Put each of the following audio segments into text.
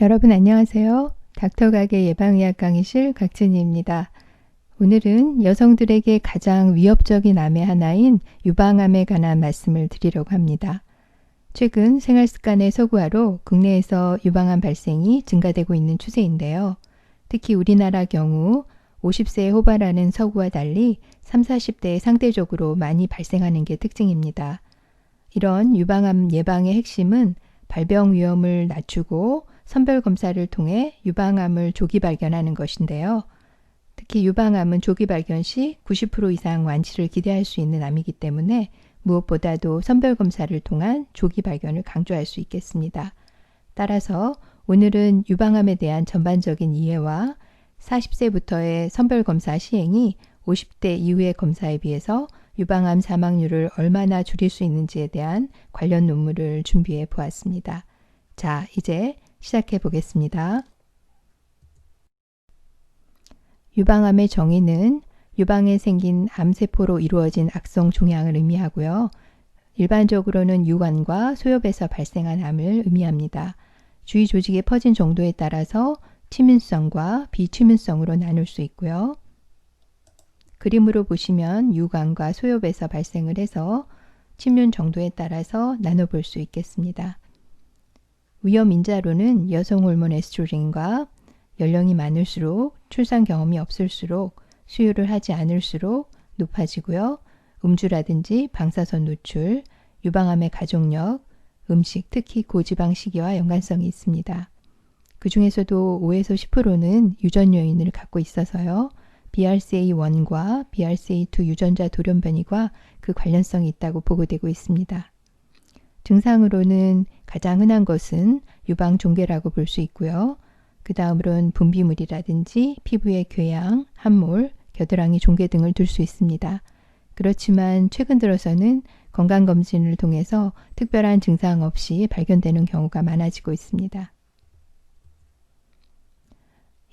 여러분 안녕하세요. 닥터가게 예방의학 강의실 각진희입니다. 오늘은 여성들에게 가장 위협적인 암의 하나인 유방암에 관한 말씀을 드리려고 합니다. 최근 생활습관의 서구화로 국내에서 유방암 발생이 증가되고 있는 추세인데요. 특히 우리나라 경우 50세에 호발하는 서구와 달리 30, 40대에 상대적으로 많이 발생하는 게 특징입니다. 이런 유방암 예방의 핵심은 발병 위험을 낮추고 선별 검사를 통해 유방암을 조기 발견하는 것인데요. 특히 유방암은 조기 발견 시 90% 이상 완치를 기대할 수 있는 암이기 때문에 무엇보다도 선별 검사를 통한 조기 발견을 강조할 수 있겠습니다. 따라서 오늘은 유방암에 대한 전반적인 이해와 40세부터의 선별 검사 시행이 50대 이후의 검사에 비해서 유방암 사망률을 얼마나 줄일 수 있는지에 대한 관련 논문을 준비해 보았습니다. 자, 이제 시작해 보겠습니다. 유방암의 정의는 유방에 생긴 암세포로 이루어진 악성 종양을 의미하고요. 일반적으로는 유관과 소엽에서 발생한 암을 의미합니다. 주위 조직에 퍼진 정도에 따라서 치민성과 비치민성으로 나눌 수 있고요. 그림으로 보시면 유관과 소엽에서 발생을 해서 침륜 정도에 따라서 나눠볼 수 있겠습니다. 위험 인자로는 여성 호르몬 에스트로겐과 연령이 많을수록 출산 경험이 없을수록 수유를 하지 않을수록 높아지고요. 음주라든지 방사선 노출, 유방암의 가족력, 음식, 특히 고지방 식이와 연관성이 있습니다. 그 중에서도 5에서 10%는 유전 요인을 갖고 있어서요. BRCA1과 BRCA2 유전자 돌연변이과 그 관련성이 있다고 보고되고 있습니다. 증상으로는 가장 흔한 것은 유방 종괴라고 볼 수 있고요. 그 다음으로는 분비물이라든지 피부의 궤양, 함몰, 겨드랑이 종괴 등을 둘 수 있습니다. 그렇지만 최근 들어서는 건강검진을 통해서 특별한 증상 없이 발견되는 경우가 많아지고 있습니다.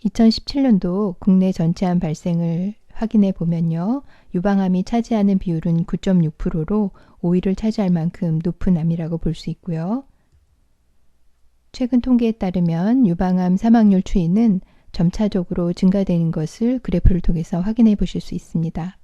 2017년도 국내 전체암 발생을 확인해 보면요. 유방암이 차지하는 비율은 9.6%로 5위를 차지할 만큼 높은 암이라고 볼 수 있고요. 최근 통계에 따르면 유방암 사망률 추이는 점차적으로 증가되는 것을 그래프를 통해서 확인해 보실 수 있습니다.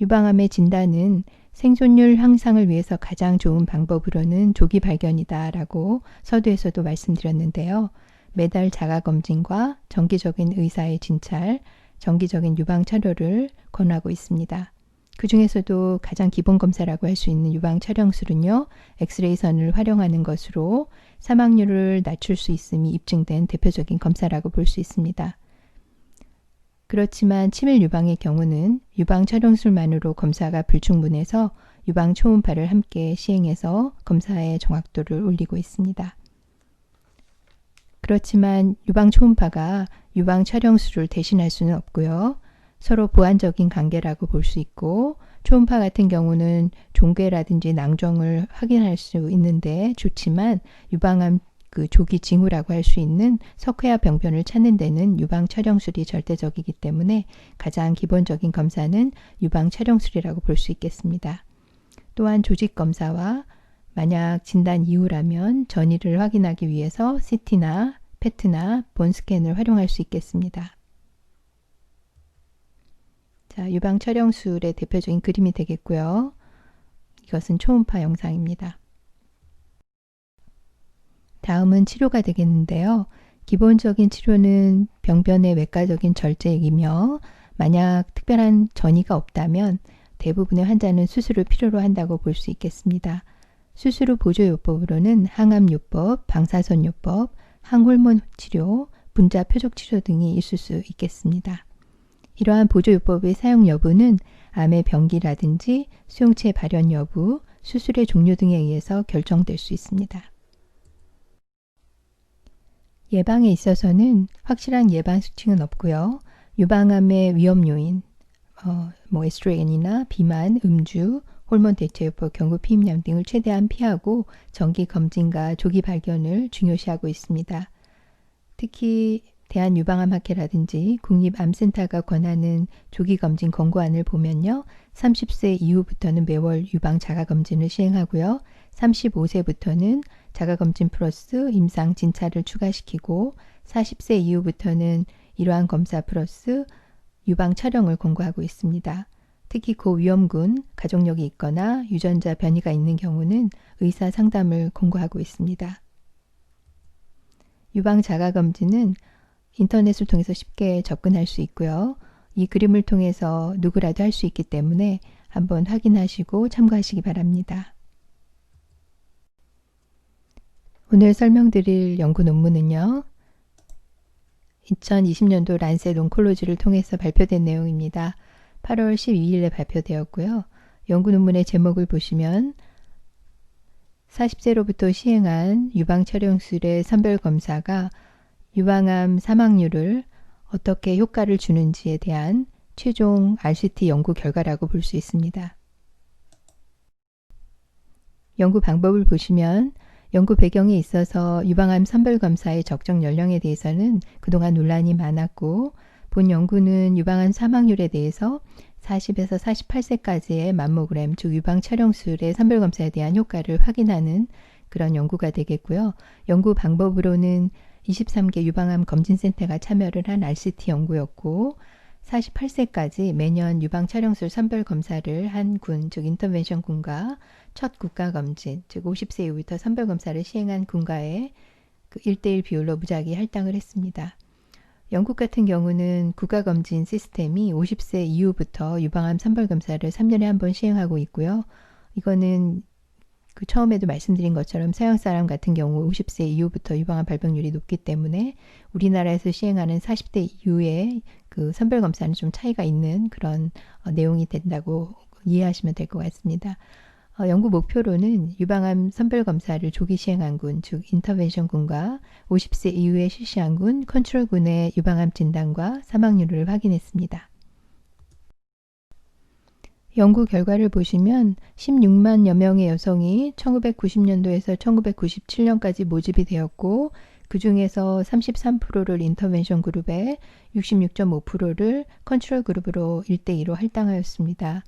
유방암의 진단은 생존율 향상을 위해서 가장 좋은 방법으로는 조기 발견이다 라고 서두에서도 말씀드렸는데요. 매달 자가 검진과 정기적인 의사의 진찰, 정기적인 유방 촬영을 권하고 있습니다. 그 중에서도 가장 기본 검사라고 할 수 있는 유방 촬영술은요, 엑스레이선을 활용하는 것으로 사망률을 낮출 수 있음이 입증된 대표적인 검사라고 볼 수 있습니다. 그렇지만 치밀 유방의 경우는 유방 촬영술만으로 검사가 불충분해서 유방 초음파를 함께 시행해서 검사의 정확도를 올리고 있습니다. 그렇지만 유방 초음파가 유방 촬영술을 대신할 수는 없고요. 서로 보완적인 관계라고 볼 수 있고 초음파 같은 경우는 종괴라든지 낭정을 확인할 수 있는데 좋지만 유방암 그 조기 징후라고 할 수 있는 석회화 병변을 찾는 데는 유방 촬영술이 절대적이기 때문에 가장 기본적인 검사는 유방 촬영술이라고 볼 수 있겠습니다. 또한 조직 검사와 만약 진단 이후라면 전이를 확인하기 위해서 CT나 페트나 본스캔을 활용할 수 있겠습니다. 자, 유방 촬영술의 대표적인 그림이 되겠고요. 이것은 초음파 영상입니다. 다음은 치료가 되겠는데요. 기본적인 치료는 병변의 외과적인 절제이며 만약 특별한 전이가 없다면 대부분의 환자는 수술을 필요로 한다고 볼 수 있겠습니다. 수술 후 보조요법으로는 항암요법, 방사선요법, 항호르몬 치료, 분자 표적 치료 등이 있을 수 있겠습니다. 이러한 보조요법의 사용 여부는 암의 병기라든지 수용체 발현 여부, 수술의 종류 등에 의해서 결정될 수 있습니다. 예방에 있어서는 확실한 예방 수칙은 없고요. 유방암의 위험 요인, 어, 뭐 에스트로겐이나 비만, 음주, 호르몬 대체요법, 경구 피임염 등을 최대한 피하고 정기 검진과 조기 발견을 중요시하고 있습니다. 특히 대한유방암학회라든지 국립암센터가 권하는 조기검진 권고안을 보면요. 30세 이후부터는 매월 유방 자가검진을 시행하고요. 35세부터는 자가검진 플러스 임상 진찰을 추가시키고 40세 이후부터는 이러한 검사 플러스 유방 촬영을 권고하고 있습니다. 특히 고위험군, 가족력이 있거나 유전자 변이가 있는 경우는 의사 상담을 권고하고 있습니다. 유방 자가 검진은 인터넷을 통해서 쉽게 접근할 수 있고요. 이 그림을 통해서 누구라도 할 수 있기 때문에 한번 확인하시고 참고하시기 바랍니다. 오늘 설명드릴 연구 논문은요. 2020년도 란셋 온콜로지를 통해서 발표된 내용입니다. 8월 12일에 발표되었고요. 연구 논문의 제목을 보시면 40세로부터 시행한 유방 촬영술의 선별 검사가 유방암 사망률을 어떻게 효과를 주는지에 대한 최종 RCT 연구 결과라고 볼 수 있습니다. 연구 방법을 보시면 연구 배경에 있어서 유방암 선별 검사의 적정 연령에 대해서는 그동안 논란이 많았고 본 연구는 유방암 사망률에 대해서 40에서 48세까지의 맘모그램, 즉 유방 촬영술의 선별 검사에 대한 효과를 확인하는 그런 연구가 되겠고요. 연구 방법으로는 23개 유방암 검진센터가 참여를 한 RCT 연구였고 48세까지 매년 유방 촬영술 선별 검사를 한 군, 즉 인터벤션 군과 첫 국가 검진, 즉 50세 이후부터 선별 검사를 시행한 군과의 그 1대1 비율로 무작위 할당을 했습니다. 영국 같은 경우는 국가 검진 시스템이 50세 이후부터 유방암 선별 검사를 3년에 한 번 시행하고 있고요. 이거는 그 처음에도 말씀드린 것처럼 서양 사람 같은 경우 50세 이후부터 유방암 발병률이 높기 때문에 우리나라에서 시행하는 40대 이후에 그 선별 검사는 좀 차이가 있는 그런 어, 내용이 된다고 이해하시면 될 것 같습니다. 어, 연구 목표로는 유방암 선별 검사를 조기 시행한 군, 즉 인터벤션 군과 50세 이후에 실시한 군, 컨트롤 군의 유방암 진단과 사망률을 확인했습니다. 연구 결과를 보시면 16만여 명의 여성이 1990년도에서 1997년까지 모집이 되었고 그 중에서 33%를 인터벤션 그룹에 66.5%를 컨트롤 그룹으로 1대2로 할당하였습니다.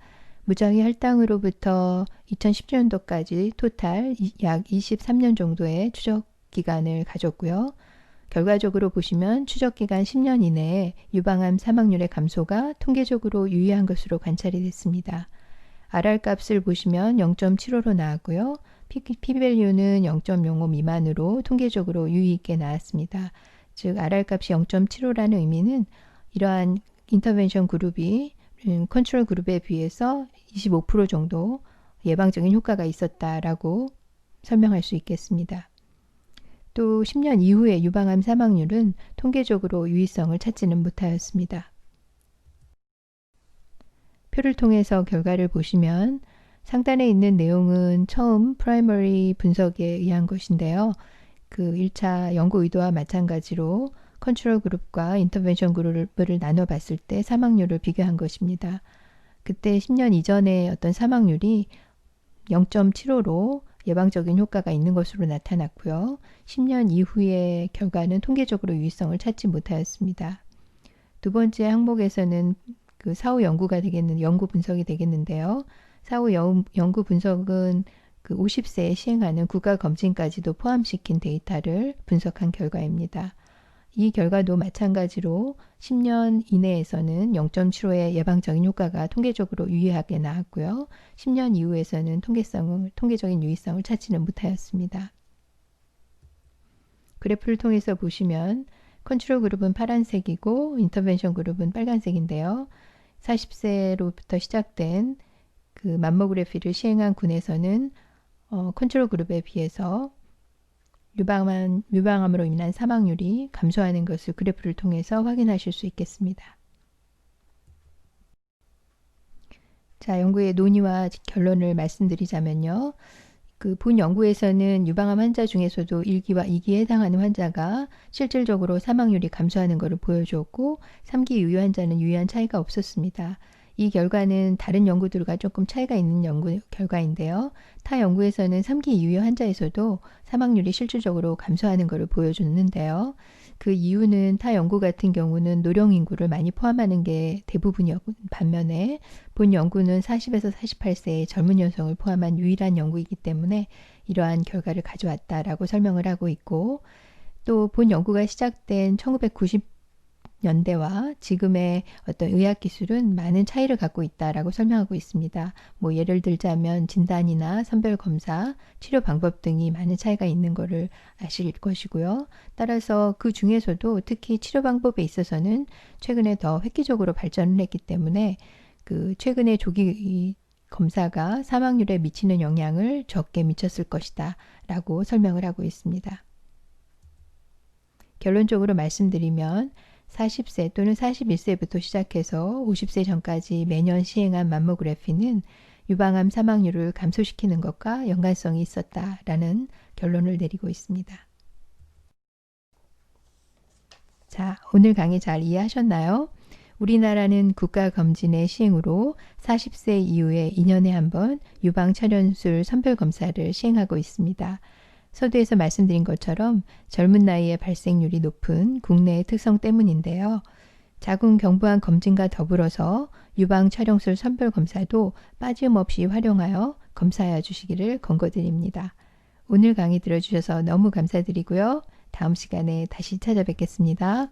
무작위 할당으로부터 2010년도까지 토탈 약 23년 정도의 추적 기간을 가졌고요. 결과적으로 보시면 추적 기간 10년 이내에 유방암 사망률의 감소가 통계적으로 유의한 것으로 관찰이 됐습니다. RR 값을 보시면 0.75로 나왔고요. P-밸류는 0.05 미만으로 통계적으로 유의 있게 나왔습니다. 즉 RR 값이 0.75라는 의미는 이러한 인터벤션 그룹이 음, 컨트롤 그룹에 비해서 25% 정도 예방적인 효과가 있었다라고 설명할 수 있겠습니다. 또 10년 이후의 유방암 사망률은 통계적으로 유의성을 찾지는 못하였습니다. 표를 통해서 결과를 보시면 상단에 있는 내용은 처음 프라이머리 분석에 의한 것인데요. 그 1차 연구 의도와 마찬가지로 컨트롤 그룹과 인터벤션 그룹을 나눠 봤을 때 사망률을 비교한 것입니다. 그때 10년 이전의 어떤 사망률이 0.75로 예방적인 효과가 있는 것으로 나타났고요. 10년 이후의 결과는 통계적으로 유의성을 찾지 못하였습니다. 두 번째 항목에서는 그 사후 연구가 되겠는 연구 분석이 되겠는데요. 사후 연, 연구 분석은 그 50세에 시행하는 국가 검진까지도 포함시킨 데이터를 분석한 결과입니다. 이 결과도 마찬가지로 10년 이내에서는 0.75의 예방적인 효과가 통계적으로 유의하게 나왔고요. 10년 이후에서는 통계성을, 통계적인 유의성을 찾지는 못하였습니다. 그래프를 통해서 보시면 컨트롤 그룹은 파란색이고 인터벤션 그룹은 빨간색인데요. 40세로부터 시작된 그 맘모그래피를 시행한 군에서는 어, 컨트롤 그룹에 비해서 유방암, 유방암으로 인한 사망률이 감소하는 것을 그래프를 통해서 확인하실 수 있겠습니다. 자, 연구의 논의와 결론을 말씀드리자면요. 그 본 연구에서는 유방암 환자 중에서도 1기와 2기에 해당하는 환자가 실질적으로 사망률이 감소하는 것을 보여주었고 3기 유효 환자는 유의한 차이가 없었습니다. 이 결과는 다른 연구들과 조금 차이가 있는 연구 결과인데요. 타 연구에서는 3기 이후 환자에서도 사망률이 실질적으로 감소하는 것을 보여줬는데요. 그 이유는 타 연구 같은 경우는 노령 인구를 많이 포함하는 게 대부분이었 반면에 본 연구는 40에서 48세의 젊은 여성을 포함한 유일한 연구이기 때문에 이러한 결과를 가져왔다라고 설명을 하고 있고 또 본 연구가 시작된 1990 년대와 지금의 어떤 의학 기술은 많은 차이를 갖고 있다라고 설명하고 있습니다. 뭐 예를 들자면 진단이나 선별 검사, 치료 방법 등이 많은 차이가 있는 것을 아실 것이고요. 따라서 그 중에서도 특히 치료 방법에 있어서는 최근에 더 획기적으로 발전을 했기 때문에 그 최근에 조기 검사가 사망률에 미치는 영향을 적게 미쳤을 것이다 라고 설명을 하고 있습니다. 결론적으로 말씀드리면 40세 또는 41세부터 시작해서 50세 전까지 매년 시행한 맘모그래피는 유방암 사망률을 감소시키는 것과 연관성이 있었다라는 결론을 내리고 있습니다. 자, 오늘 강의 잘 이해하셨나요? 우리나라는 국가 검진의 시행으로 40세 이후에 2년에 한 번 유방 촬연술 선별 검사를 시행하고 있습니다. 서두에서 말씀드린 것처럼 젊은 나이에 발생률이 높은 국내의 특성 때문인데요. 자궁 경부암 검진과 더불어서 유방 촬영술 선별 검사도 빠짐없이 활용하여 검사해 주시기를 권고드립니다. 오늘 강의 들어주셔서 너무 감사드리고요. 다음 시간에 다시 찾아뵙겠습니다.